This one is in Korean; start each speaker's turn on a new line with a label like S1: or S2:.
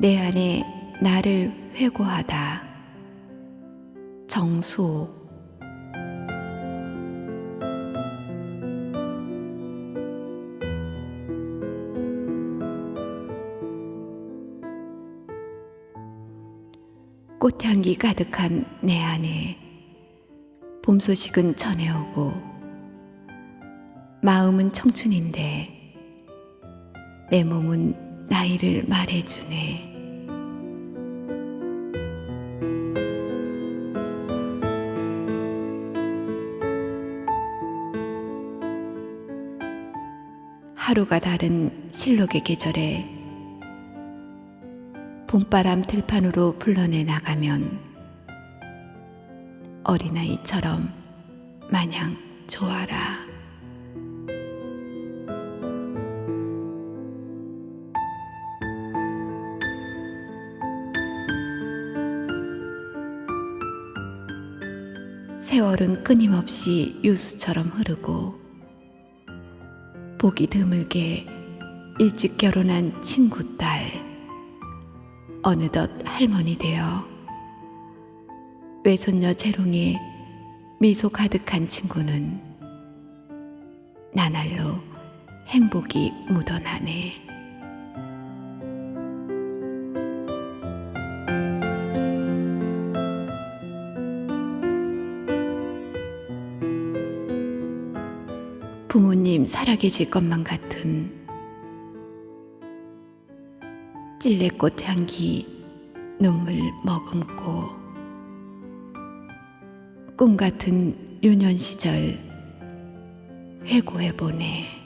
S1: 내 안에 나를 회고하다. 정수옥 꽃향기 가득한 내 안에 봄 소식은 전해오고 마음은 청춘인데 내 몸은 나이를 말해주네. 하루가 다른 실록의 계절에 봄바람 들판으로 불러내 나가면 어린아이처럼 마냥 좋아라. 세월은 끊임없이 유수처럼 흐르고 보기 드물게 일찍 결혼한 친구 딸 어느덧 할머니 되어 외손녀 재롱에 미소 가득한 친구는 나날로 행복이 묻어나네. 부모님 살아계실 것만 같은 찔레꽃 향기 눈물 머금고 꿈 같은 유년 시절 회고해 보네.